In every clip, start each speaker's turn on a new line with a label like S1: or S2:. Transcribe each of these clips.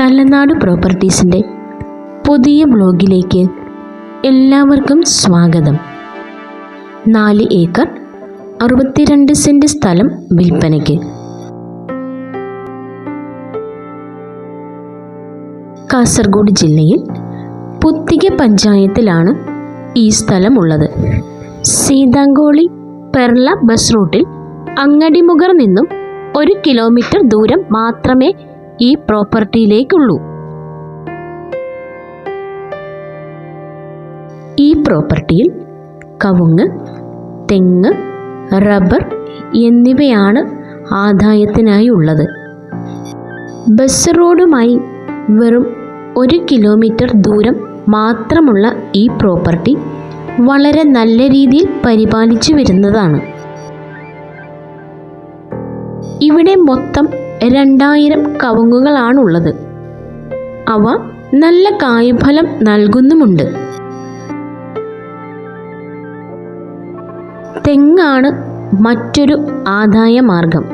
S1: തലനാട് പ്രോപ്പർട്ടീസിന്റെ പുതിയ ബ്ലോഗിലേക്ക് എല്ലാവർക്കും സ്വാഗതം. നാല് ഏക്കർ അറുപത്തിരണ്ട് സെന്റ് സ്ഥലം വിൽപ്പനയ്ക്ക്. കാസർഗോഡ് ജില്ലയിൽ പുത്തിക പഞ്ചായത്തിലാണ് ഈ സ്ഥലമുള്ളത്. സീതാങ്കോളി പെർള ബസ് റൂട്ടിൽ അങ്ങടിമുഖർ നിന്നും ഒരു കിലോമീറ്റർ ദൂരം മാത്രമേ ഈ പ്രോപ്പർട്ടിയിലേക്കുള്ളൂ. ഈ പ്രോപ്പർട്ടിയിൽ കവുങ്ങ് തെങ്ങ് റബ്ബർ എന്നിവയാണ് ആദായത്തിനായി ഉള്ളത്. ബസ് റോഡുമായി വെറും ഒരു കിലോമീറ്റർ ദൂരം മാത്രമുള്ള ഈ പ്രോപ്പർട്ടി വളരെ നല്ല രീതിയിൽ പരിപാലിച്ചു വരുന്നതാണ്. ഇവിടെ മൊത്തം രണ്ടായിരം കവുങ്ങുകളാണുള്ളത്. അവ നല്ല കായ്ഫലം നൽകുന്നുമുണ്ട്. തെങ്ങാണ് മറ്റൊരു ആദായ മാർഗം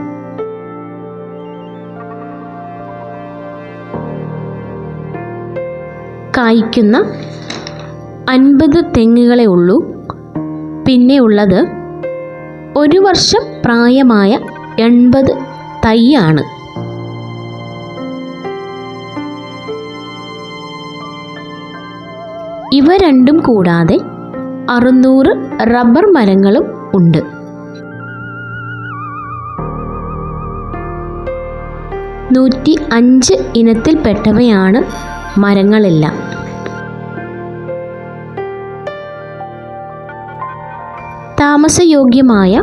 S1: കായ്ക്കുന്ന അൻപത് തെങ്ങുകളെ ഉള്ളൂ. പിന്നെ ഉള്ളത് ഒരു വർഷം പ്രായമായ എൺപത് തൈയാണ്. ഇവ രണ്ടും കൂടാതെ അറുന്നൂറ് റബ്ബർ മരങ്ങളും ഉണ്ട്. നൂറ്റി അഞ്ച് ഇനത്തിൽപ്പെട്ടവയാണ് മരങ്ങളെല്ലാം. താമസയോഗ്യമായ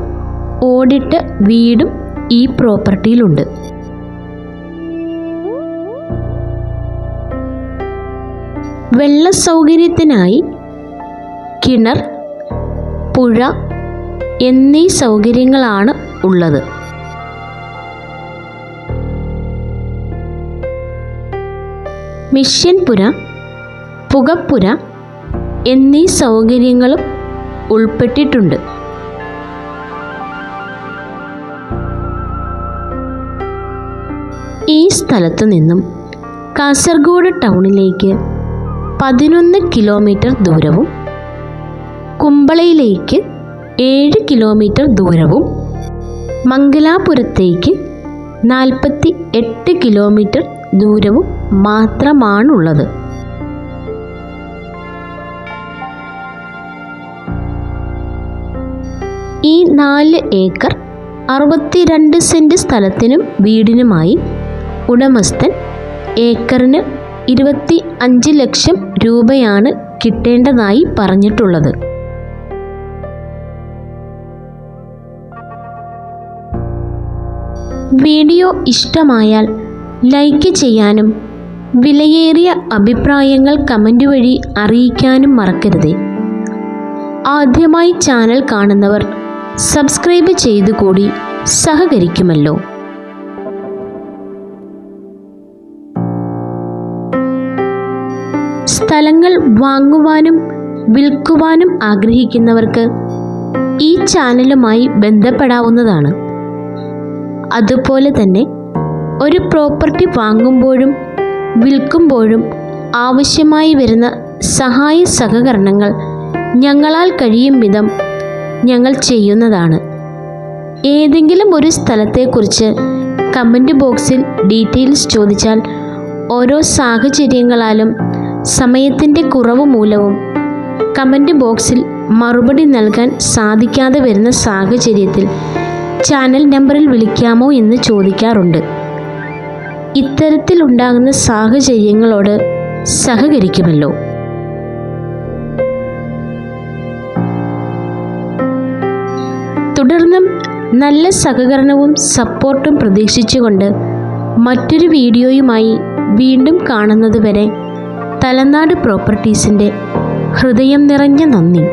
S1: ഓടിട്ട് വീടും ഈ പ്രോപ്പർട്ടിയിലുണ്ട്. വെള്ള സൗകര്യത്തിനായി കിണർ പുഴ എന്നീ സൗകര്യങ്ങളാണ് ഉള്ളത്. മിഷ്യൻപുര പുകപ്പുര എന്നീ സൗകര്യങ്ങളും ഉൾപ്പെട്ടിട്ടുണ്ട്. ഈ സ്ഥലത്തു നിന്നും കാസർഗോഡ് ടൗണിലേക്ക് പതിനൊന്ന് കിലോമീറ്റർ ദൂരവും കുമ്പളയിലേക്ക് ഏഴ് കിലോമീറ്റർ ദൂരവും മംഗലാപുരത്തേക്ക് നാൽപ്പത്തി എട്ട് കിലോമീറ്റർ ദൂരവും മാത്രമാണുള്ളത്. ഈ നാല് ഏക്കർ അറുപത്തിരണ്ട് സെന്റ് സ്ഥലത്തിനും വീടിനുമായി ഉടമസ്ഥൻ ഏക്കറിന് ഇരുപത്തി അഞ്ച് ലക്ഷം രൂപയാണ് കിട്ടേണ്ടതായി പറഞ്ഞിട്ടുള്ളത്. വീഡിയോ ഇഷ്ടമായാൽ ലൈക്ക് ചെയ്യാനും വിലയേറിയ അഭിപ്രായങ്ങൾ കമന്റ് വഴി അറിയിക്കാനും മറക്കരുത്. ആദ്യമായി ചാനൽ കാണുന്നവർ സബ്സ്ക്രൈബ് ചെയ്തു കൂടി സഹകരിക്കുമല്ലോ. സ്ഥലങ്ങൾ വാങ്ങുവാനും വിൽക്കുവാനും ആഗ്രഹിക്കുന്നവർക്ക് ഈ ചാനലുമായി ബന്ധപ്പെടാവുന്നതാണ്. അതുപോലെ തന്നെ ഒരു പ്രോപ്പർട്ടി വാങ്ങുമ്പോഴും വിൽക്കുമ്പോഴും ആവശ്യമായി വരുന്ന സഹായ സഹകരണങ്ങൾ ഞങ്ങളാൽ കഴിയും വിധം ഞങ്ങൾ ചെയ്യുന്നതാണ്. ഏതെങ്കിലും ഒരു സ്ഥലത്തെക്കുറിച്ച് കമന്റ് ബോക്സിൽ ഡീറ്റെയിൽസ് ചോദിച്ചാൽ ഓരോ സാഹചര്യങ്ങളാലും സമയത്തിന്റെ കുറവ് മൂലവും കമന്റ് ബോക്സിൽ മറുപടി നൽകാൻ സാധിക്കാതെ വരുന്ന സാഹചര്യത്തിൽ ചാനൽ നമ്പറിൽ വിളിക്കാമോ എന്ന് ചോദിക്കാറുണ്ട്. ഇത്തരത്തിലുണ്ടാകുന്ന സാഹചര്യങ്ങളോട് സഹകരിക്കുമല്ലോ. തുടർന്നും നല്ല സഹകരണവും സപ്പോർട്ടും പ്രതീക്ഷിച്ചുകൊണ്ട് മറ്റൊരു വീഡിയോയുമായി വീണ്ടും കാണുന്നതുവരെ തലനാട് പ്രോപ്പർട്ടീസിന്റെ ഹൃദയം നിറഞ്ഞ നന്ദി.